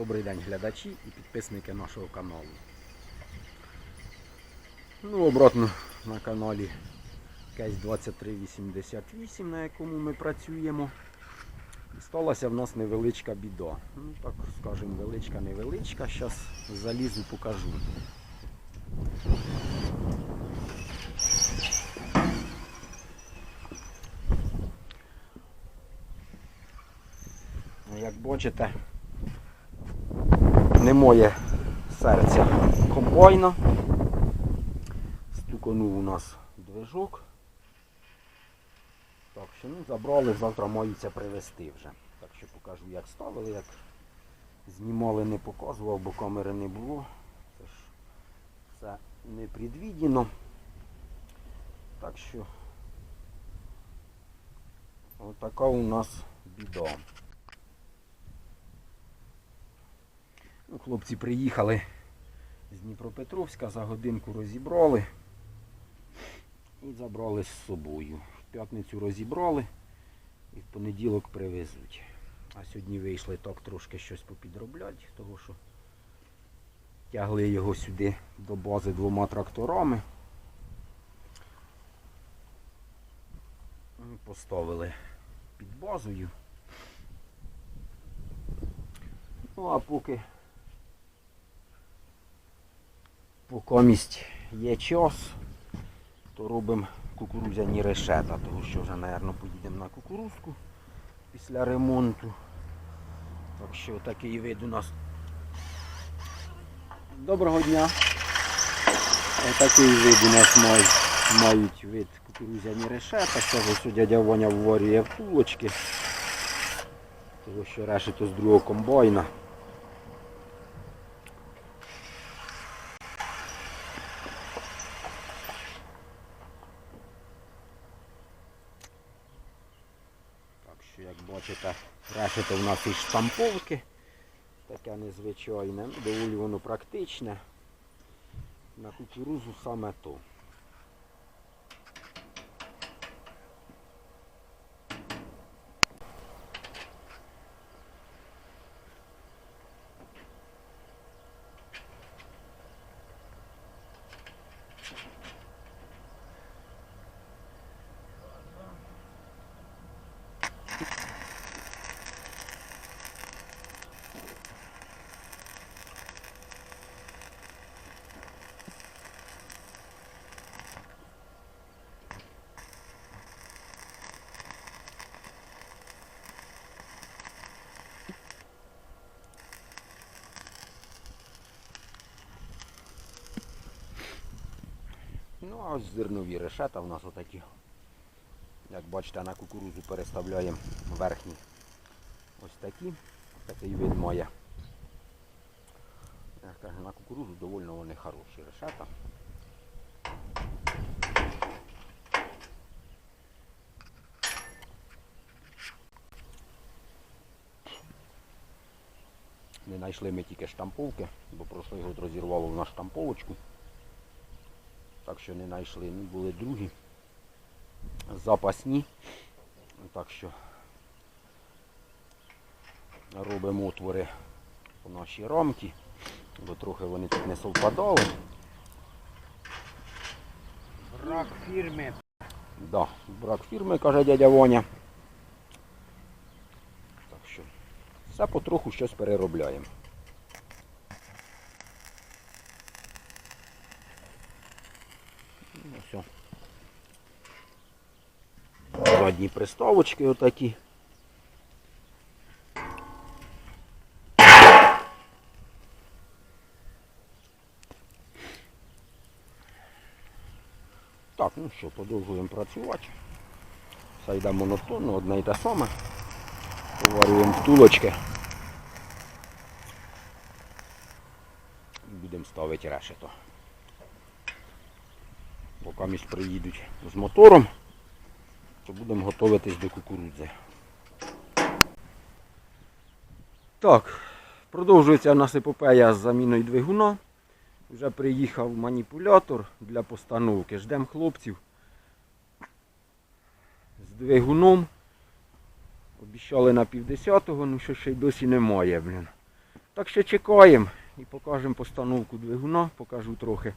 Добрий день глядачі і підписники нашого каналу. Ну, обратно на каналі Кейс 2388, на якому ми працюємо. Сталася в нас невеличка біда. Ну так скажемо, величка, невеличка. Зараз залізу покажу. Ну, Як бачите, немає серця комбайна. Стуканув у нас движок. Так що ну, забрали, завтра маються привезти вже. Так що покажу як ставили, як знімали, не показував, бо камери не було. Це ж все не предвідено. Так що отака у нас біда. Ну, хлопці приїхали з Дніпропетровська, за годинку розібрали і забрали з собою. В п'ятницю розібрали і в понеділок привезуть. А сьогодні вийшли так трошки щось попідробляти, того що тягли його сюди до бази двома тракторами. Поставили під базою. Ну а поки Покомість є час, то робимо кукурудзяні решета, тому що вже, мабуть, поїдемо на кукурузку після ремонту. Так що такий вид у нас. Доброго дня. Отакий вид у нас мають, мають вид кукурудзяні решета. Це ось дядя Ваня вварює втулочки. Тому що решето з другого комбайна. Так бачите, решето в нас із штамповки. Таке незвичайне, доволі воно практичне. На кукурузу саме то. Ну а ось зернові решета в нас отакі. Як бачите, на кукурузу переставляємо верхні ось такі. Такий вид має. Я кажу, на кукурузу доволі вони хороші решета. Не знайшли ми тільки штамповки, бо прошлий год розірвало в нас штамповочку. Так що не знайшли. Ну, були другі. Запасні. Так що робимо отвори по нашій рамці, бо трохи вони тут не совпадали. Брак фірми. Да, брак фірми, каже дядя Воня. Так що все потроху щось переробляємо. Все. Задні приставочки отакі. Так, ну що, продовжуємо працювати. Все йде монотонно, одне і те саме. Поварюємо втулочки. Будемо ставити решето. Поки між приїдуть з мотором, то будемо готуватись до кукурудзи. Так, продовжується у нас епопея з заміною двигуна. Вже приїхав маніпулятор для постановки. Ждемо хлопців з двигуном. Обіщали на півдесятого, ну що ще й досі немає, блін. Так що чекаємо і покажемо постановку двигуна, покажу трохи.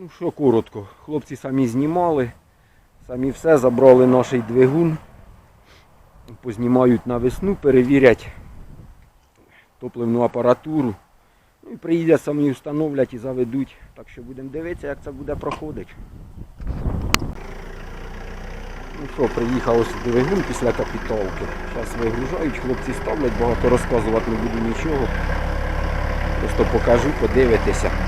Ну що коротко, хлопці самі знімали, самі все, забрали наш двигун, познімають на весну, перевірять топливну апаратуру. Ну і приїдять самі встановлять і заведуть. Так що будемо дивитися, як це буде проходити. Ну що, приїхав ось двигун після капіталки. Зараз вигружають, хлопці ставлять, багато розказувати не буду нічого. Просто покажу, подивитися.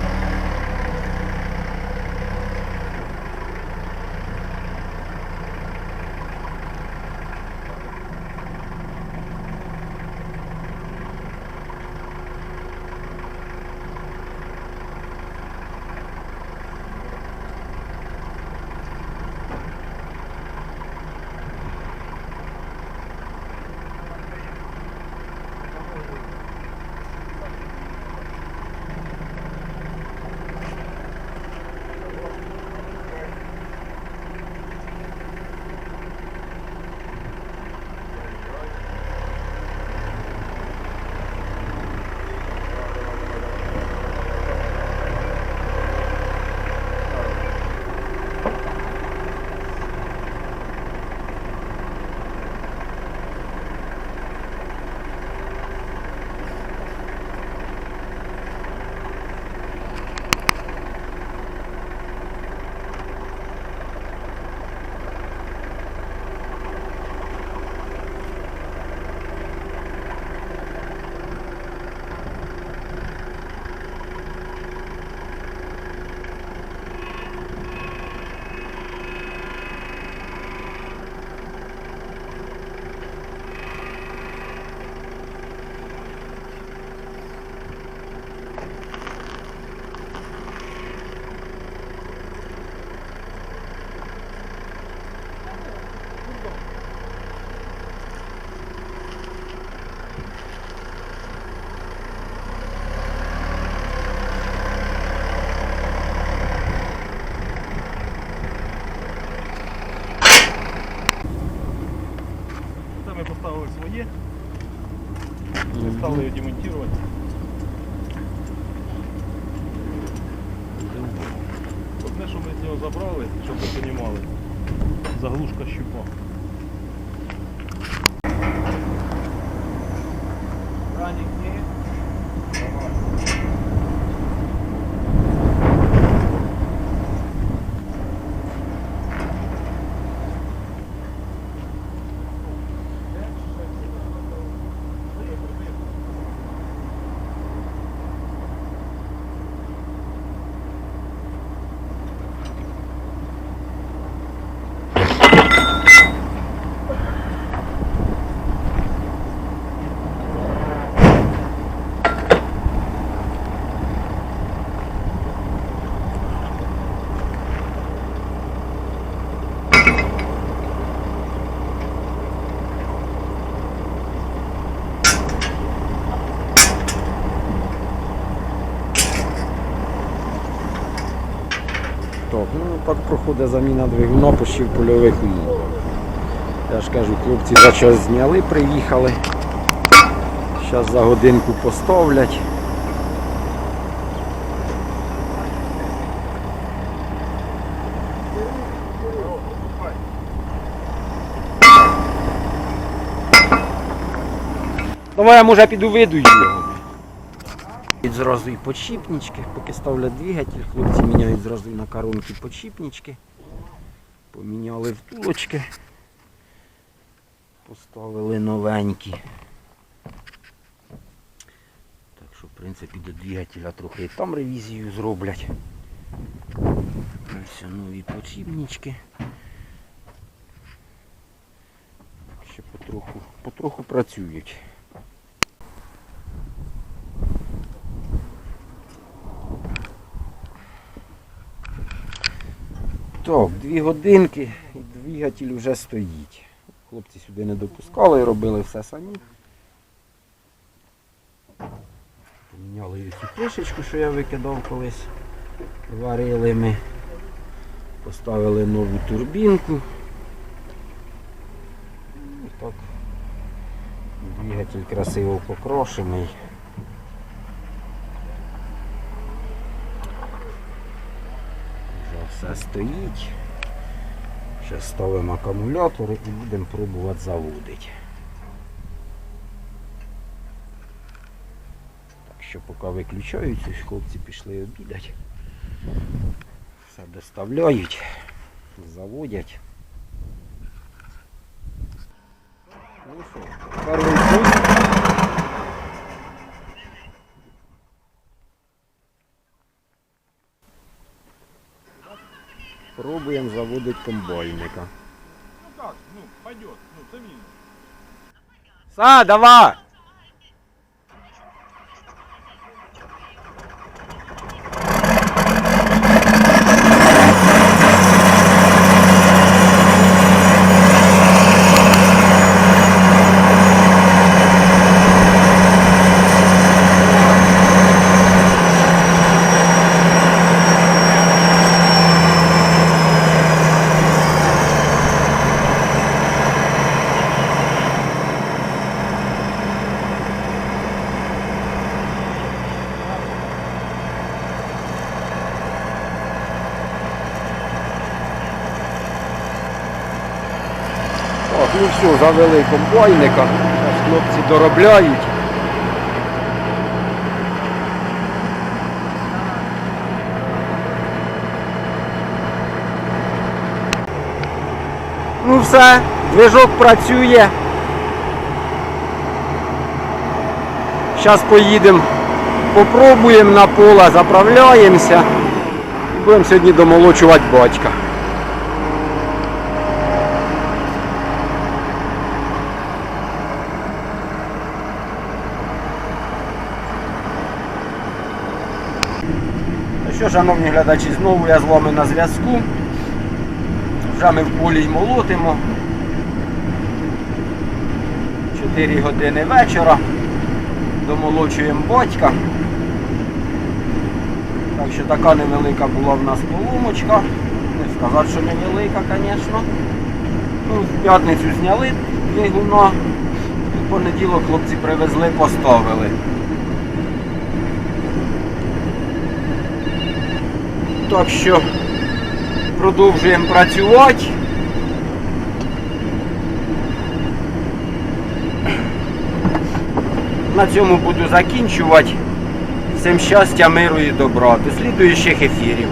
Нього забрали, щоб ви розуміли, заглушка щупа. Радик є. Так, ну так проходить заміна двигуна по ще в польових умовах. Я ж кажу, хлопці за час зняли, приїхали. Зараз за годинку поставлять. Давай я може піду видую його. Зразу і подшипнички, поки ставлять двигатель, хлопці міняють зразу на коронки подшипнички. Поміняли втулочки. Поставили новенькі. Так що, в принципі, до двигателя трохи і там ревізію зроблять. Ось нові подшипнички. Ще потроху, потроху працюють. Так, дві годинки і двигатель вже стоїть. Хлопці сюди не допускали, робили все самі. Поміняли і цю кришечку, що я викидав колись. Варили ми. Поставили нову турбінку. І так Двигатель красиво покрошений. Вже все стоїть. Ще ставимо акумулятори і будемо пробувати заводити. Так що поки виключаються, хлопці пішли обідати. Все доставляють, заводять. Ну що, перший Пробуємо заводити комбайника. Ну как, ну, пойдет, ну, це мінус. Са, давай! Ну все, завели комбайника. Хлопці доробляють. Ну все, движок працює. Зараз поїдемо, попробуємо на поле, заправляємося. Будемо сьогодні домолочувати батька. Ну що, шановні глядачі, знову я з вами на зв'язку. Вже ми в полі й молотимо. 4 години вечора. Домолочуємо батька. Так що така невелика була в нас поломочка. Не сказати, що невелика, звісно. Ну, в п'ятницю зняли двигуна. В понеділок хлопці привезли, поставили. Так що продовжуємо працювати. На цьому буду закінчувати. Всім щастя, миру і добра. До слідуючих ефірів.